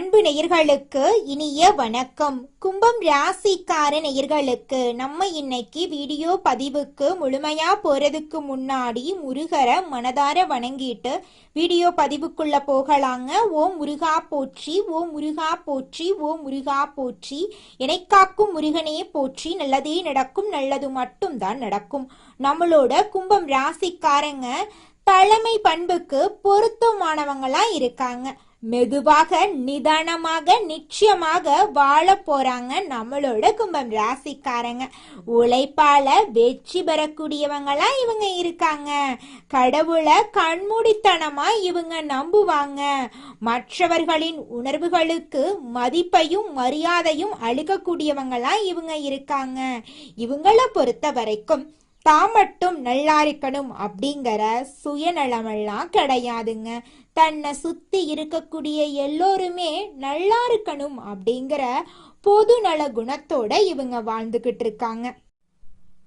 அன்பு நேயர்களுக்கு இனிய வணக்கம். கும்பம் ராசிக்கார நேயர்களுக்கு நம்ம இன்னைக்கு வீடியோ பதிவுக்கு முழுமையா போறதுக்கு முன்னாடி முருகரை மனதார வணங்கிட்டு வீடியோ பதிவுக்குள்ள போகலாங்க. ஓ முருகா போற்றி ஓ முருகா போற்றி ஓ முருகா போற்றி. இணைக்காக்கும் முருகனே போற்றி நல்லதே நடக்கும் நல்லது மட்டும்தான் நடக்கும். நம்மளோட கும்பம் ராசிக்காரங்க தலைமை பண்புக்கு பொருத்தமானவங்களா இருக்காங்க. மெதுவாக நிதானமாக நிச்சயமாக வாழ போறாங்க நம்மளோட கும்பம் ராசிக்காரங்க. உழைப்பால வெற்றி பெறக்கூடியவங்களா இவங்க இருக்காங்க. கடவுளை கண்மூடித்தனமா இவங்க நம்புவாங்க. மற்றவர்களின் உணர்வுகளுக்கு மதிப்பையும் மரியாதையும் அளிக்கக்கூடியவங்களா இவங்க இருக்காங்க. இவங்கள பொறுத்த வரைக்கும் தான் மட்டும் நல்லா இருக்கணும் அப்படிங்கிற சுயநலமெல்லாம் கிடையாதுங்க. தன்னை சுத்தி இருக்கக்கூடிய எல்லோருமே நல்லா இருக்கணும் அப்படிங்கிற பொது நல குணத்தோட இவங்க வாழ்ந்துகிட்டு இருக்காங்க.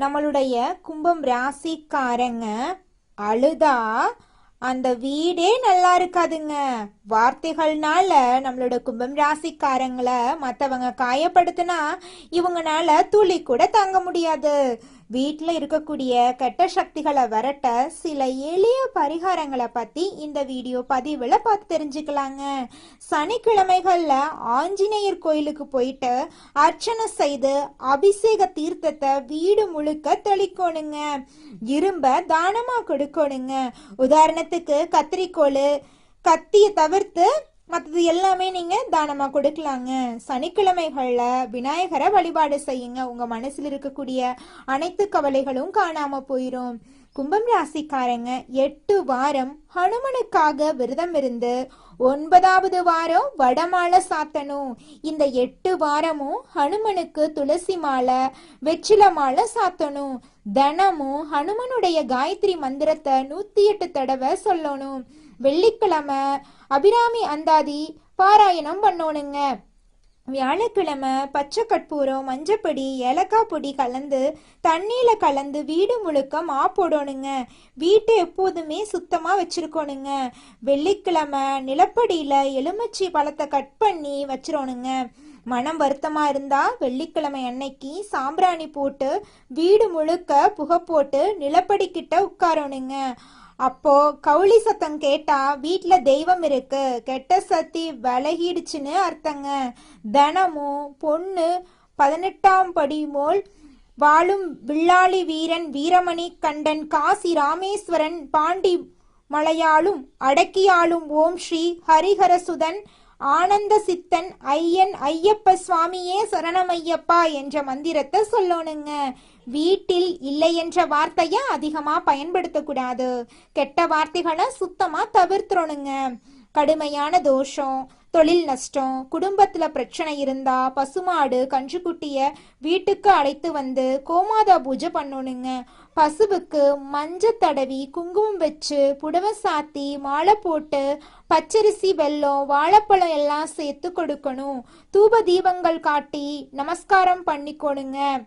நம்மளுடைய கும்பம் ராசிக்காரங்க அழுதா அந்த வீடே நல்லா இருக்காதுங்க. வார்த்தைகள்னால நம்மளோட கும்பம் ராசிக்காரங்களை மற்றவங்க காயப்படுத்தினா இவங்கனால துளி கூட தங்க முடியாது. வீட்டில் இருக்கக்கூடிய கெட்ட சக்திகளை வரட்ட சில எளிய பரிகாரங்களை பற்றி இந்த வீடியோ பதிவில் பார்த்து தெரிஞ்சுக்கலாங்க. சனிக்கிழமைகளில் ஆஞ்சநேயர் கோயிலுக்கு போயிட்டு அர்ச்சனை செய்து அபிஷேக தீர்த்தத்தை வீடு முழுக்க தெளிக்கணுங்க. இரும்ப தானமாக கொடுக்கணுங்க. உதாரணத்துக்கு கத்திரிக்கோள் கத்தியை தவிர்த்து மற்றது எல்லாமே நீங்கள் தானமாக கொடுக்கலாங்க. சனிக்கிழமைகளில் விநாயகரை வழிபாடு செய்யுங்க. உங்கள் மனசில் இருக்கக்கூடிய அனைத்து கவலைகளும் காணாமல் போயிடும் கும்பம் ராசிக்காரங்க எட்டு வாரம் ஹனுமனுக்காக விரதம் இருந்து ஒன்பதாவது வாரம் வடமாலை சாத்தணும். இந்த எட்டு வாரமும் ஹனுமனுக்கு துளசி மாலை வெற்றில மாலை சாத்தணும். தினமும் ஹனுமனுடைய காயத்ரி மந்திரத்தை நூத்தி எட்டு தடவை சொல்லணும். வெள்ளிக்கிழமை அபிராமி அந்தாதி பாராயணம் பண்ணணுங்க. வியாழக்கிழமை பச்சை கற்பூரம் மஞ்சப்பொடி ஏலக்காய் பொடி கலந்து தண்ணியில் கலந்து வீடு முழுக்க மா போடணுங்க. வீட்டை எப்போதுமே சுத்தமாக வச்சுருக்கணுங்க. வெள்ளிக்கிழமை நிலப்படியில் எலுமிச்சி பழத்தை கட் பண்ணி வச்சிடணுங்க. மனம் வருத்தமாக இருந்தால் வெள்ளிக்கிழமை அன்னைக்கு சாம்பிராணி போட்டு வீடு முழுக்க புகை போட்டு நிலப்படிக்கிட்ட உட்காரணுங்க. அப்போ கவுளி சத்தம் கேட்டா வீட்ல தெய்வம் இருக்கு. கெட்ட சக்தி விலகிடுச்சுன்னு அர்த்தங்க. தினமும் பொண்ணு பதினெட்டாம் படி மோல் வாழும் வில்லாளி வீரன் வீரமணி கண்டன் காசி ராமேஸ்வரன் பாண்டி மலையாளும் அடக்கியாளும் ஓம் ஸ்ரீ ஹரிஹரசுதன் ஆனந்த சித்தன் ஐயன் ஐயப்ப சுவாமியே சரணமையப்பா என்ற மந்திரத்தை சொல்லணுங்க. வீட்டில் இல்லை என்ற வார்த்தையை அதிகமா பயன்படுத்தக்கூடாது. கெட்ட வார்த்தைகளை சுத்தமா தவிர்த்துறணுங்க. கடுமையான தோஷம் தொழில் நஷ்டம் குடும்பத்துல பிரச்சனை இருந்தா பசுமாடு கன்றுக்குட்டிய வீட்டுக்கு அழைத்து வந்து கோமாதா பூஜை பண்ணணுங்க. பசுவுக்கு மஞ்சள் தடவி குங்குமம் வச்சு புடவை சாத்தி மாலை போட்டு பச்சரிசி வெல்லம் வாழைப்பழம் எல்லாம் சேர்த்து கொடுக்கணும். தூப தீபங்கள் காட்டி நமஸ்காரம் பண்ணிக்கோணுங்க.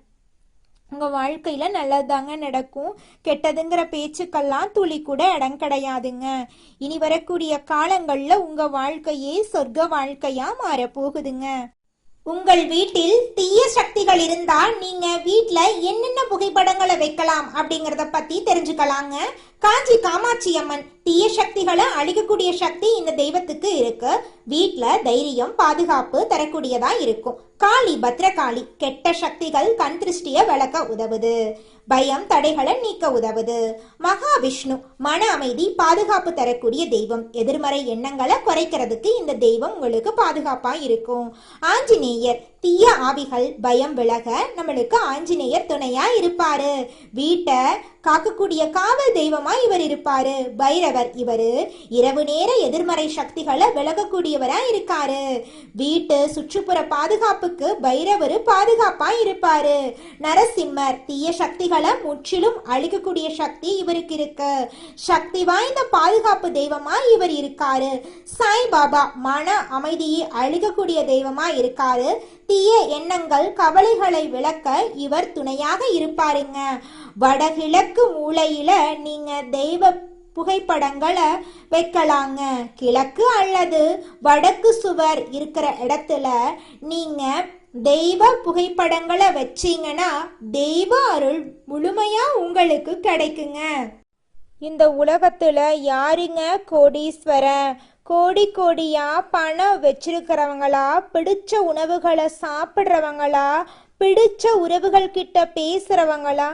உங்கள் வாழ்க்கையில் நல்லதுதாங்க நடக்கும். கெட்டதுங்கிற பேச்சுக்கெல்லாம் துளி கூட இடம் கிடையாதுங்க. இனி வரக்கூடிய காலங்களில் உங்கள் வாழ்க்கையே சொர்க்க வாழ்க்கையாக மாறப்போகுதுங்க. உங்கள் வீட்டில் தீய சக்திகள் இருந்தா நீங்க வீட்ல என்னென்ன புகைப்படங்களை வைக்கலாம் அப்படிங்கறத பத்தி தெரிஞ்சுக்கலாங்க. காஞ்சி காமாட்சி அம்மன் தீய சக்திகளை அழிக்கக்கூடிய சக்தி இந்த தெய்வத்துக்கு இருக்கு. வீட்ல தைரியம் பாதுகாப்பு தரக்கூடியதா இருக்கும். காளி பத்ரகாளி கெட்ட சக்திகள் கண் திருஷ்டிய விளக்க உதவுது. பயம் தடைகளை நீக்க உதவுது. மகாவிஷ்ணு மன அமைதி பாதுகாப்பு தரக்கூடிய தெய்வம். எதிர்மறை எண்ணங்களை குறைக்கிறதுக்கு இந்த தெய்வம் உங்களுக்கு பாதுகாப்பா இருக்கும். ஆஞ்சநேயர் தீய ஆவிகள் பயம் விலக நம்மளுக்கு ஆஞ்சநேயர் துணையா இருப்பாரு. வீட்டை காக்கக்கூடிய காவல் தெய்வமா இவர் இருப்பாரு. பைரவர் இவரு இரவு நேர எதிர்மறை சக்திகளை விலகக்கூடியவரா இருக்காரு. வீட்டு சுற்றுப்புற பாதுகாப்புக்கு பைரவர் பாதுகாப்பா இருப்பாரு. நரசிம்மர் தீய சக்திகள் முற்றிலும் அழிக்கக்கூடிய சக்தி இவருக்கு இருக்கு. சக்தி வாய்ந்த பாதுகாப்பு தெய்வமா இவர் இருக்காரு. சாய்பாபா மன அமைதியை அழிக்கக்கூடிய தெய்வமா இருக்காரு. தீய எண்ணங்கள் கவலைகளை விளக்க இவர் துணையாக இருப்பாருங்க. வடகிழக்கு மூலையில நீங்க தெய்வ புகைப்படங்களை வைக்கலாங்க. கிழக்கு அல்லது வடக்கு சுவர் இருக்கிற இடத்துல நீங்கள் தெய்வ புகைப்படங்களை வச்சீங்கன்னா தெய்வ அருள் முழுமையா உங்களுக்கு கிடைக்குங்க. இந்த உலகத்துல யாருங்க கோடீஸ்வரன்? கோடி கோடியா பணம் வச்சிருக்கிறவங்களா? பிடிச்ச உணவுகளை சாப்பிட்றவங்களா? பிடிச்ச உறவுகள் கிட்ட பேசுறவங்களா?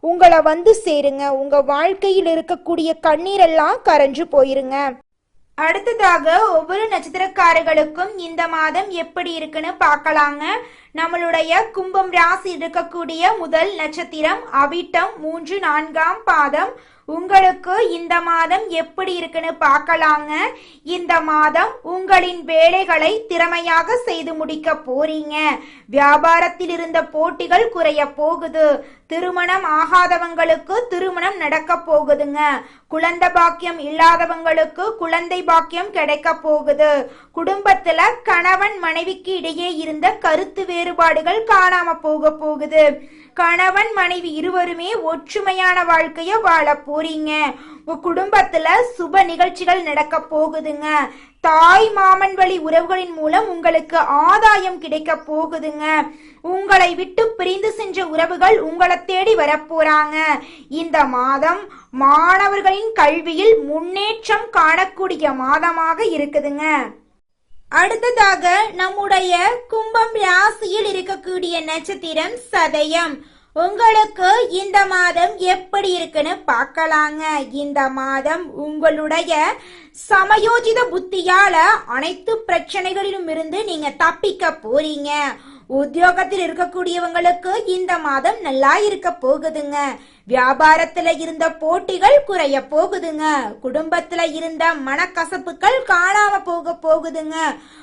உங்களை வந்து சேருங்க. உங்க வாழ்க்கையில் இருக்கக்கூடிய கண்ணீரெல்லாம் கரைஞ்சு போயிருங்க. அடுத்ததாக ஒவ்வொரு நட்சத்திரக்காரர்களுக்கும் இந்த மாதம் எப்படி இருக்குன்னு பார்க்கலாங்க. நம்மளுடைய கும்பம் ராசி இருக்கக்கூடிய முதல் நட்சத்திரம் அவிட்டம் மூன்று நான்காம் பாதம். உங்களுக்கு இந்த மாதம் எப்படி இருக்குன்னு பார்க்கலாங்க. இந்த மாதம் உங்களின் வேலைகளை திறமையாக செய்து முடிக்க போறீங்க. வியாபாரத்தில் இருந்த போட்டிகள் குறைய போகுது. திருமணம் ஆகாதவங்களுக்கு திருமணம் நடக்க போகுதுங்க. குழந்தை பாக்கியம் இல்லாதவங்களுக்கு குழந்தை பாக்கியம் கிடைக்க போகுது. குடும்பத்துல கணவன் மனைவிக்கு இடையே இருந்த கருத்து வேறுபாடுகள் காணாம போக போகுது. கணவன் மனைவி இருவருமே ஒற்றுமையான வாழ்க்கைய வாழ போறீங்க. உங்க குடும்பத்துல சுப நிகழ்ச்சிகள் நடக்க போகுதுங்க. தாய் மாமன் வழி உறவுகளின் மூலம் உங்களுக்கு ஆதாயம் கிடைக்க போகுதுங்க. உங்களை விட்டு பிரிந்து சென்ற உறவுகள் உங்களை தேடி வரப்போறாங்க இந்த மாதம் மாணவர்களின் கல்வியில் முன்னேற்றம் காணக்கூடிய மாதமாக இருக்குதுங்க. அடுத்ததாக நம்முடைய கும்பம் ராசியில் இருக்கக்கூடிய நட்சத்திரம் சதயம். உங்களுக்கு இந்த மாதம் எப்படி இருக்குன்னு பார்க்கலாங்க. இந்த மாதம் உங்களுடைய சமயோஜித புத்தியால அனைத்து பிரச்சனைகளிலும் இருந்து நீங்க தப்பிக்க போறீங்க. உத்தியோகத்தில் இருக்கக்கூடியவங்களுக்கு இந்த மாதம் நல்லா இருக்க போகுதுங்க. வியாபாரத்துல இருந்த போட்டிகள் குறைய போகுதுங்க. குடும்பத்துல இருந்த மனக்கசப்புகள் காணாம போக போகுதுங்க.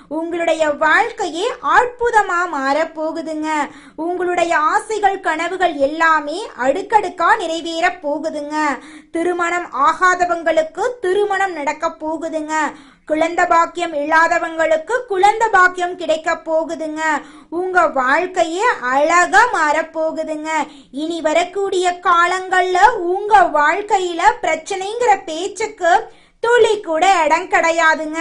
உங்களுடைய வாழ்க்கையே அற்புதமா மாற போகுதுங்க. உங்களுடைய ஆசைகள் கனவுகள் எல்லாமே அடுக்கடுக்கா நிறைவேற போகுதுங்க. திருமணம் ஆகாதவங்களுக்கு திருமணம் நடக்க போகுதுங்க. குழந்த பாக்கியம் இல்லாதவங்களுக்கு குழந்த பாக்கியம் கிடைக்க போகுதுங்க. உங்க வாழ்க்கையே அழகா மாறப் போகுதுங்க. இனி வரக்கூடிய கால காலங்கள்ல உங்க வாழ்க்கையில பிரச்சனைங்கிற பேச்சுக்கு துளி கூட இடம் கிடையாதுங்க.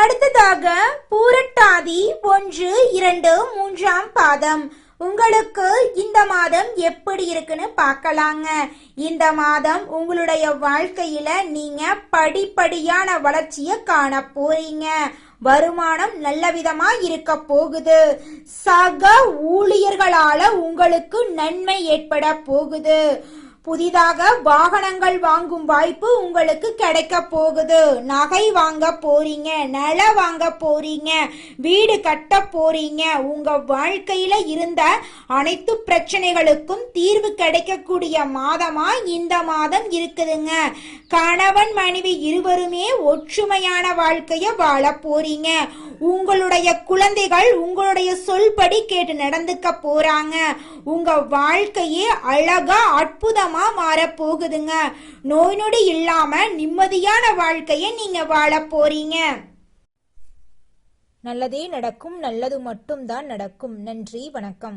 அடுத்ததாக பூரட்டாதி ஒன்று இரண்டு மூன்றாம் பாதம். உங்களுக்கு இந்த மாதம் எப்படி இருக்குன்னு பார்க்கலாங்க. இந்த மாதம் உங்களுடைய வாழ்க்கையில நீங்க படிப்படியான வளர்ச்சியை காண போறீங்க வருமானம் நல்ல விதமா இருக்க போகுது. சக ஊழியர்களால உங்களுக்கு நன்மை ஏற்பட போகுது. புதிதாக வாகனங்கள் வாங்கும் வாய்ப்பு உங்களுக்கு கிடைக்க போகுது. நகை வாங்க போறீங்க நில வாங்க போறீங்க வீடு கட்ட போறீங்க. உங்க வாழ்க்கையில இருந்த அனைத்து பிரச்சனைகளுக்கும் தீர்வு கிடைக்கக்கூடிய மாதமா இந்த மாதம் இருக்குதுங்க. கணவன் மனைவி இருவருமே ஒற்றுமையான வாழ்க்கைய வாழ போறீங்க. உங்களுடைய குழந்தைகள் உங்களுடைய சொல்படி கேட்டு நடந்துக்க போறாங்க. உங்க வாழ்க்கையே அழகா அற்புதமா மாற போகுதுங்க. நோய் நொடி இல்லாம நிம்மதியான வாழ்க்கைய நீங்க வாழ போறீங்க. நல்லதே நடக்கும் நல்லது மட்டும்தான் நடக்கும். நன்றி வணக்கம்.